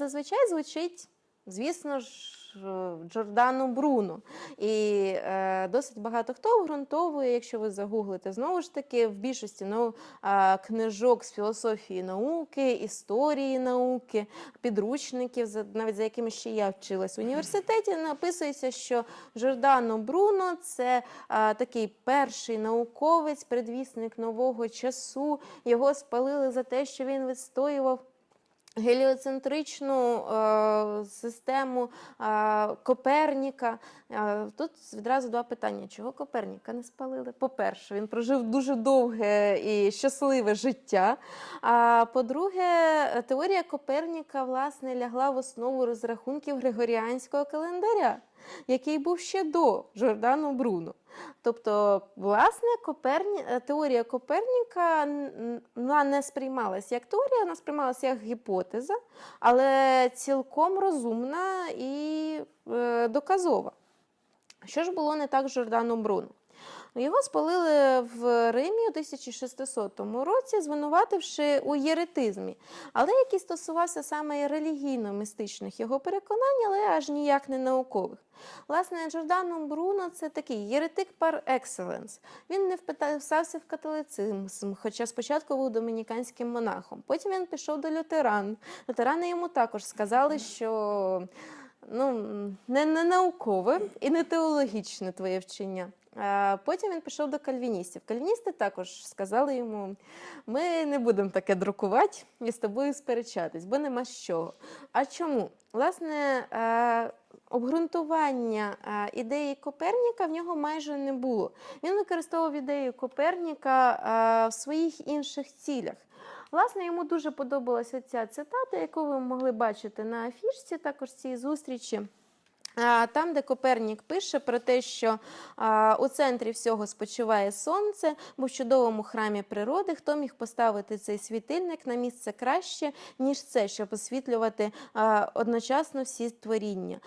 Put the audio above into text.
зазвичай звучить, звісно ж, Джордано Бруно. І е, досить багато хто обґрунтовує, якщо ви загуглите, знову ж таки, в більшості ну, е, книжок з філософії науки, історії науки, підручників, навіть за якими ще я вчилась в університеті, написується, що Джордано Бруно це е, такий перший науковець, предвісник нового часу. Його спалили за те, що він відстоював геліоцентричну е, систему е, Коперніка. Е, тут відразу два питання: чого Коперніка не спалили? По-перше, він прожив дуже довге і щасливе життя. А по-друге, теорія Коперніка власне лягла в основу розрахунків Григоріанського календаря. Який був ще до Жордану Бруно. Тобто, власне, Коперні... е, теорія Коперніка вона не сприймалася як теорія, вона сприймалася як гіпотеза, але цілком розумна і е, доказова. Що ж було не так з Жорданом Бруно? Його спалили в Римі у 1600 році, звинувативши у єретизмі, але який стосувався саме релігійно-мистичних його переконань, але аж ніяк не наукових. Власне, Джордано Бруно це такий єретик par excellence. Він не вписався в католицизм, хоча спочатку був домініканським монахом. Потім він пішов до лютеран. Лютерани йому також сказали, що ну, не, не наукове і не теологічне твоє вчення. Потім він пішов до кальвіністів. Кальвіністи також сказали йому: ми не будемо таке друкувати і з тобою сперечатись, бо нема з чого. А чому? Власне, е, обґрунтування е, ідеї Коперніка в нього майже не було. Він використовував ідею Коперніка е, в своїх інших цілях. Власне, йому дуже подобалася ця цитата, яку ви могли бачити на афішці також цієї зустрічі. Там, де Копернік пише про те, що у центрі всього спочиває сонце, бо в чудовому храмі природи хто міг поставити цей світильник на місце краще, ніж це, щоб освітлювати одночасно всі творіння.